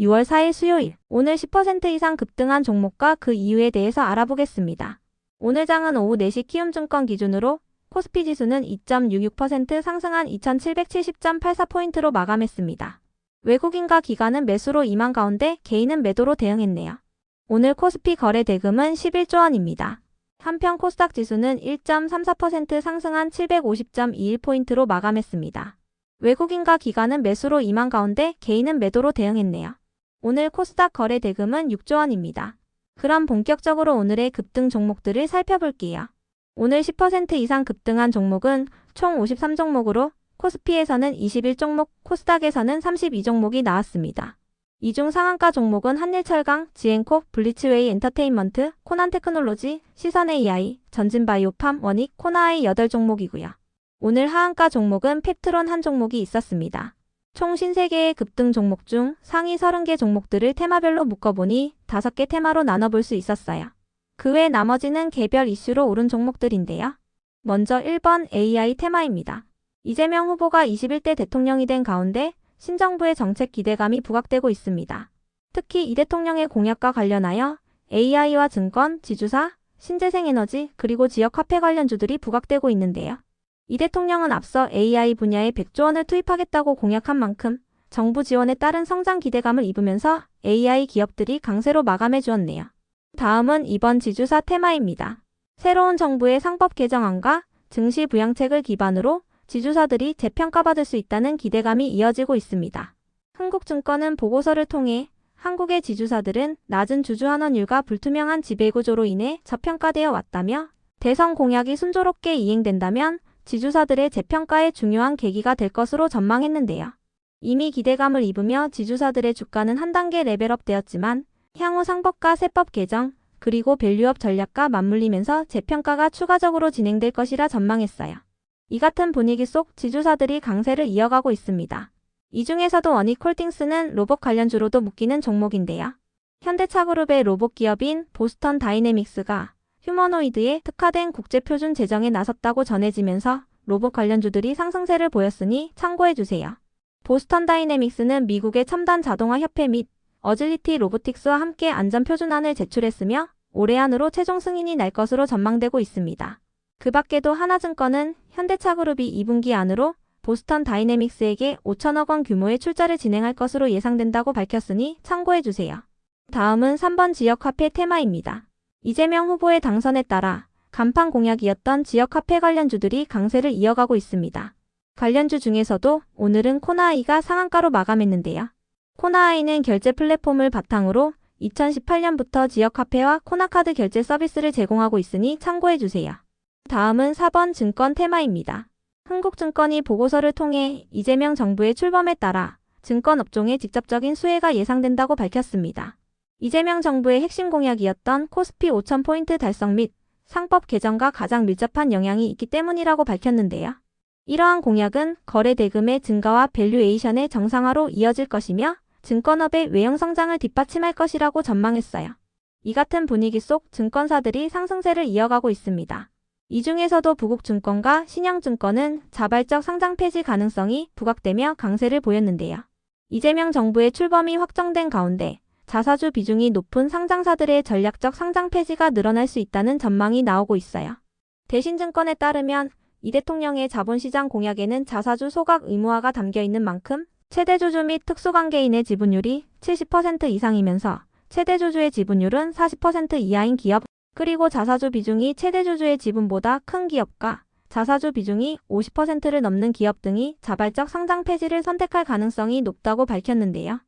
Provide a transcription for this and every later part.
6월 4일 수요일 오늘 10% 이상 급등한 종목과 그 이유에 대해서 알아보겠습니다. 오늘 장은 오후 4시 키움증권 기준으로 코스피 지수는 2.66% 상승한 2770.84포인트로 마감했습니다. 외국인과 기관은 매수로 임한 가운데 개인은 매도로 대응했네요. 오늘 코스피 거래 대금은 11조 원입니다. 한편 코스닥 지수는 1.34% 상승한 750.21포인트로 마감했습니다. 외국인과 기관은 매수로 임한 가운데 개인은 매도로 대응했네요. 오늘 코스닥 거래 대금은 6조 원입니다. 그럼 본격적으로 오늘의 급등 종목들을 살펴볼게요. 오늘 10% 이상 급등한 종목은 총 53종목으로 코스피에서는 21종목, 코스닥에서는 32종목이 나왔습니다. 이중 상한가 종목은 한일철강, 지앤콕, 블리츠웨이 엔터테인먼트, 코난테크놀로지, 시선AI, 전진바이오팜, 원익, 코나아이 8종목이고요. 오늘 하한가 종목은 펩트론 한 종목이 있었습니다. 총 53개의 급등 종목 중 상위 30개 종목들을 테마별로 묶어보니 5개 테마로 나눠볼 수 있었어요. 그 외 나머지는 개별 이슈로 오른 종목들인데요. 먼저 1번 AI 테마입니다. 이재명 후보가 21대 대통령이 된 가운데 신정부의 정책 기대감이 부각되고 있습니다. 특히 이 대통령의 공약과 관련하여 AI와 증권, 지주사, 신재생에너지, 그리고 지역 화폐 관련주들이 부각되고 있는데요. 이 대통령은 앞서 AI 분야에 100조 원을 투입하겠다고 공약한 만큼 정부 지원에 따른 성장 기대감을 입으면서 AI 기업들이 강세로 마감해 주었네요. 다음은 이번 지주사 테마입니다. 새로운 정부의 상법 개정안과 증시 부양책을 기반으로 지주사들이 재평가받을 수 있다는 기대감이 이어지고 있습니다. 흥국증권은 보고서를 통해 한국의 지주사들은 낮은 주주환원율과 불투명한 지배구조로 인해 저평가되어 왔다며 대선 공약이 순조롭게 이행된다면 지주사들의 재평가에 중요한 계기가 될 것으로 전망했는데요. 이미 기대감을 입으며 지주사들의 주가는 한 단계 레벨업 되었지만 향후 상법과 세법 개정, 그리고 밸류업 전략과 맞물리면서 재평가가 추가적으로 진행될 것이라 전망했어요. 이 같은 분위기 속 지주사들이 강세를 이어가고 있습니다. 이 중에서도 원익홀딩스는 로봇 관련주로도 묶이는 종목인데요. 현대차그룹의 로봇 기업인 보스턴 다이내믹스가 휴머노이드에 특화된 국제표준 제정에 나섰다고 전해지면서 로봇 관련주들이 상승세를 보였으니 참고해주세요. 보스턴 다이내믹스는 미국의 첨단 자동화 협회 및 어질리티 로보틱스와 함께 안전표준안을 제출했으며 올해 안으로 최종 승인이 날 것으로 전망되고 있습니다. 그 밖에도 하나증권은 현대차그룹이 2분기 안으로 보스턴 다이내믹스에게 5천억 원 규모의 출자를 진행할 것으로 예상된다고 밝혔으니 참고해주세요. 다음은 3번 지역화폐 테마입니다. 이재명 후보의 당선에 따라 간판 공약이었던 지역 화폐 관련주들이 강세를 이어가고 있습니다. 관련주 중에서도 오늘은 코나아이가 상한가로 마감했는데요. 코나아이는 결제 플랫폼을 바탕으로 2018년부터 지역 화폐와 코나카드 결제 서비스를 제공하고 있으니 참고해주세요. 다음은 4번 증권 테마입니다. 흥국증권이 보고서를 통해 이재명 정부의 출범에 따라 증권 업종의 직접적인 수혜가 예상된다고 밝혔습니다. 이재명 정부의 핵심 공약이었던 코스피 5,000포인트 달성 및 상법 개정과 가장 밀접한 영향이 있기 때문이라고 밝혔는데요. 이러한 공약은 거래 대금의 증가와 밸류에이션의 정상화로 이어질 것이며 증권업의 외형 성장을 뒷받침할 것이라고 전망했어요. 이 같은 분위기 속 증권사들이 상승세를 이어가고 있습니다. 이 중에서도 부국증권과 신영증권은 자발적 상장 폐지 가능성이 부각되며 강세를 보였는데요. 이재명 정부의 출범이 확정된 가운데 자사주 비중이 높은 상장사들의 전략적 상장 폐지가 늘어날 수 있다는 전망이 나오고 있어요. 대신증권에 따르면 이 대통령의 자본시장 공약에는 자사주 소각 의무화가 담겨 있는 만큼 최대주주 및 특수관계인의 지분율이 70% 이상이면서 최대주주의 지분율은 40% 이하인 기업, 그리고 자사주 비중이 최대주주의 지분보다 큰 기업과 자사주 비중이 50%를 넘는 기업 등이 자발적 상장 폐지를 선택할 가능성이 높다고 밝혔는데요.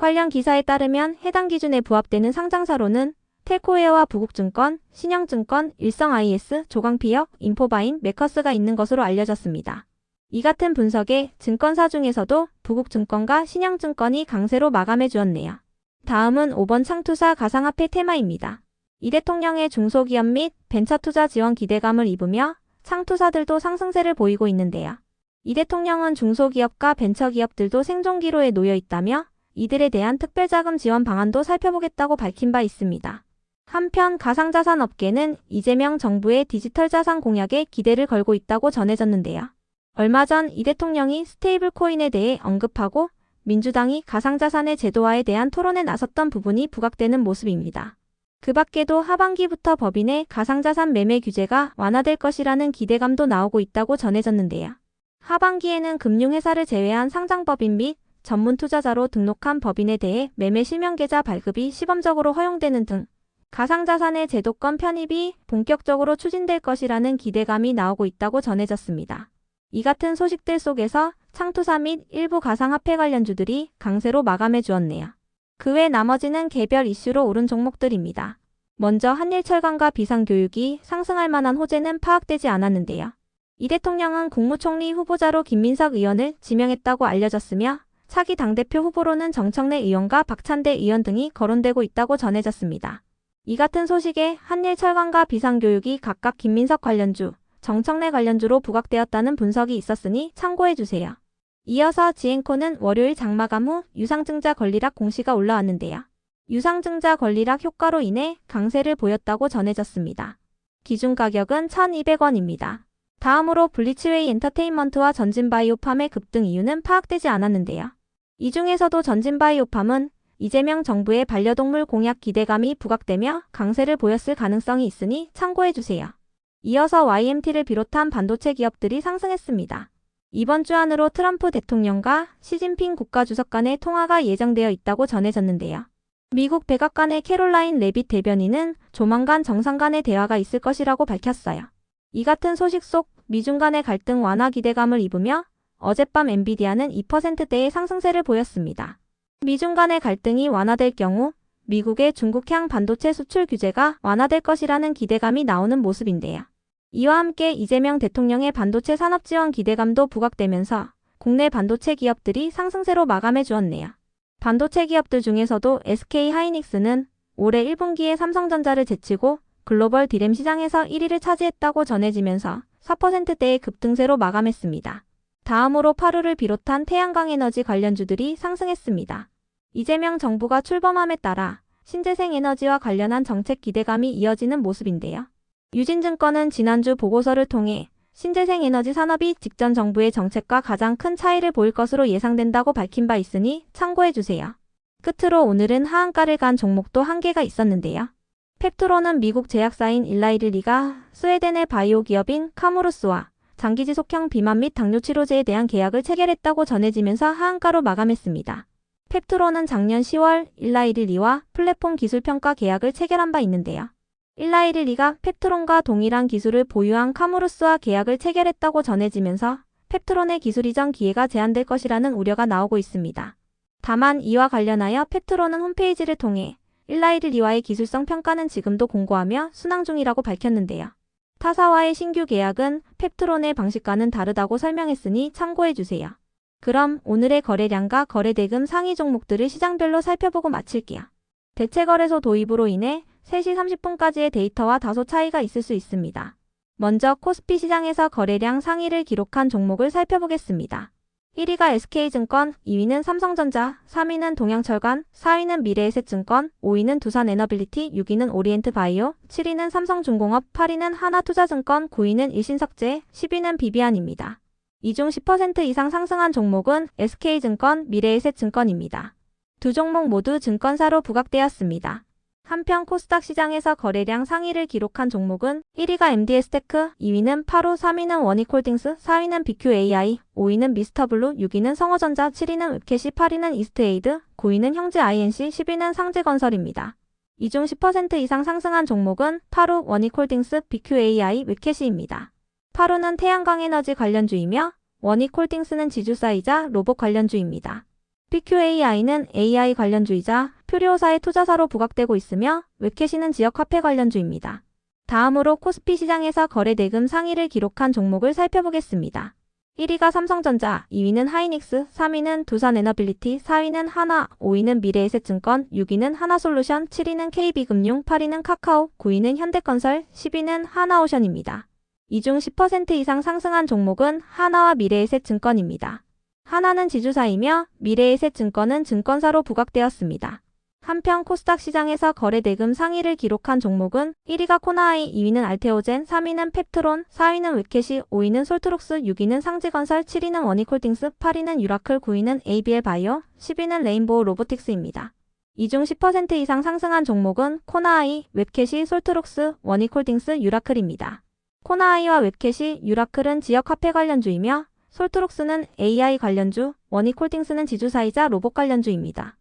관련 기사에 따르면 해당 기준에 부합되는 상장사로는 텔코웨어와 부국증권, 신영증권, 일성IS, 조광피역, 인포바인, 메커스가 있는 것으로 알려졌습니다. 이 같은 분석에 증권사 중에서도 부국증권과 신영증권이 강세로 마감해 주었네요. 다음은 5번 창투사 가상화폐 테마입니다. 이 대통령의 중소기업 및 벤처투자 지원 기대감을 입으며 창투사들도 상승세를 보이고 있는데요. 이 대통령은 중소기업과 벤처기업들도 생존기로에 놓여 있다며 이들에 대한 특별자금 지원 방안도 살펴보겠다고 밝힌 바 있습니다. 한편 가상자산 업계는 이재명 정부의 디지털 자산 공약에 기대를 걸고 있다고 전해졌는데요. 얼마 전 이 대통령이 스테이블 코인에 대해 언급하고 민주당이 가상자산의 제도화에 대한 토론에 나섰던 부분이 부각되는 모습입니다. 그 밖에도 하반기부터 법인의 가상자산 매매 규제가 완화될 것이라는 기대감도 나오고 있다고 전해졌는데요. 하반기에는 금융회사를 제외한 상장법인 및 전문 투자자로 등록한 법인에 대해 매매 실명계좌 발급이 시범적으로 허용되는 등 가상자산의 제도권 편입이 본격적으로 추진될 것이라는 기대감이 나오고 있다고 전해졌습니다. 이 같은 소식들 속에서 창투사 및 일부 가상화폐 관련주들이 강세로 마감해 주었네요. 그 외 나머지는 개별 이슈로 오른 종목들입니다. 먼저 한일철강과 비상교육이 상승할 만한 호재는 파악되지 않았는데요. 이 대통령은 국무총리 후보자로 김민석 의원을 지명했다고 알려졌으며 차기 당대표 후보로는 정청래 의원과 박찬대 의원 등이 거론되고 있다고 전해졌습니다. 이 같은 소식에 한일철강과 비상교육이 각각 김민석 관련주, 정청래 관련주로 부각되었다는 분석이 있었으니 참고해주세요. 이어서 지앤코는 월요일 장마감 후 유상증자 권리락 공시가 올라왔는데요. 유상증자 권리락 효과로 인해 강세를 보였다고 전해졌습니다. 기준 가격은 1,200원입니다. 다음으로 블리츠웨이 엔터테인먼트와 전진바이오팜의 급등 이유는 파악되지 않았는데요. 이 중에서도 전진바이오팜은 이재명 정부의 반려동물 공약 기대감이 부각되며 강세를 보였을 가능성이 있으니 참고해주세요. 이어서 YMT를 비롯한 반도체 기업들이 상승했습니다. 이번 주 안으로 트럼프 대통령과 시진핑 국가주석 간의 통화가 예정되어 있다고 전해졌는데요. 미국 백악관의 캐롤라인 레빗 대변인은 조만간 정상 간의 대화가 있을 것이라고 밝혔어요. 이 같은 소식 속 미중 간의 갈등 완화 기대감을 입으며 어젯밤 엔비디아는 2%대의 상승세를 보였습니다. 미중 간의 갈등이 완화될 경우 미국의 중국향 반도체 수출 규제가 완화될 것이라는 기대감이 나오는 모습인데요. 이와 함께 이재명 대통령의 반도체 산업 지원 기대감도 부각되면서 국내 반도체 기업들이 상승세로 마감해 주었네요. 반도체 기업들 중에서도 SK 하이닉스는 올해 1분기에 삼성전자를 제치고 글로벌 디램 시장에서 1위를 차지했다고 전해지면서 4%대의 급등세로 마감했습니다. 다음으로 파루를 비롯한 태양광 에너지 관련주들이 상승했습니다. 이재명 정부가 출범함에 따라 신재생 에너지와 관련한 정책 기대감이 이어지는 모습인데요. 유진증권은 지난주 보고서를 통해 신재생 에너지 산업이 직전 정부의 정책과 가장 큰 차이를 보일 것으로 예상된다고 밝힌 바 있으니 참고해 주세요. 끝으로 오늘은 하한가를 간 종목도 한 개가 있었는데요. 펩트로는 미국 제약사인 일라이릴리가 스웨덴의 바이오 기업인 카모루스와 장기지속형 비만 및 당뇨 치료제에 대한 계약을 체결했다고 전해지면서 하한가로 마감했습니다. 펩트로는 작년 10월 일라이릴리와 플랫폼 기술 평가 계약을 체결한 바 있는데요. 일라이릴리가 펩트론과 동일한 기술을 보유한 카모루스와 계약을 체결했다고 전해지면서 펩트론의 기술 이전 기회가 제한될 것이라는 우려가 나오고 있습니다. 다만 이와 관련하여 펩트론은 홈페이지를 통해 일라이릴리와의 기술성 평가는 지금도 공고하며 순항 중이라고 밝혔는데요. 타사와의 신규 계약은 펩트론의 방식과는 다르다고 설명했으니 참고해주세요. 그럼 오늘의 거래량과 거래대금 상위 종목들을 시장별로 살펴보고 마칠게요. 대체거래소 도입으로 인해 3시 30분까지의 데이터와 다소 차이가 있을 수 있습니다. 먼저 코스피 시장에서 거래량 상위를 기록한 종목을 살펴보겠습니다. 1위가 SK증권, 2위는 삼성전자, 3위는 동양철관, 4위는 미래에셋증권, 5위는 두산에너빌리티, 6위는 오리엔트바이오, 7위는 삼성중공업, 8위는 하나투자증권, 9위는 일신석재, 10위는 비비안입니다. 이 중 10% 이상 상승한 종목은 SK증권, 미래에셋증권입니다. 두 종목 모두 증권사로 부각되었습니다. 한편 코스닥 시장에서 거래량 상위를 기록한 종목은 1위가 MDS테크, 2위는 파로, 3위는 원익홀딩스, 4위는 BQAI, 5위는 미스터블루, 6위는 성호전자, 7위는 웹캐시, 8위는 이스트에이드, 9위는 형제 INC, 10위는 상제건설입니다. 이 중 10% 이상 상승한 종목은 파로, 원익홀딩스, BQAI, 웹캐시입니다. 파로는 태양광 에너지 관련주이며 원익홀딩스는 지주사이자 로봇 관련주입니다. BQAI는 AI 관련주이자 표류호사의 투자사로 부각되고 있으며 웹캐시는 지역 화폐 관련주입니다. 다음으로 코스피 시장에서 거래 대금 상위를 기록한 종목을 살펴보겠습니다. 1위가 삼성전자, 2위는 하이닉스, 3위는 두산에너빌리티, 4위는 하나, 5위는 미래에셋증권, 6위는 하나솔루션, 7위는 KB금융, 8위는 카카오, 9위는 현대건설, 10위는 하나오션입니다. 이 중 10% 이상 상승한 종목은 하나와 미래에셋증권입니다. 하나는 지주사이며 미래에셋증권은 증권사로 부각되었습니다. 한편 코스닥 시장에서 거래 대금 상위를 기록한 종목은 1위가 코나아이, 2위는 알테오젠, 3위는 펩트론, 4위는 웹캐시, 5위는 솔트록스, 6위는 상지건설, 7위는 워니콜딩스, 8위는 유라클, 9위는 ABL 바이오, 10위는 레인보우 로보틱스입니다. 이 중 10% 이상 상승한 종목은 코나아이, 웹캐시, 솔트록스, 워니콜딩스, 유라클입니다. 코나아이와 웹캐시, 유라클은 지역 화폐 관련주이며 솔트록스는 AI 관련주, 워니콜딩스는 지주사이자 로봇 관련주입니다.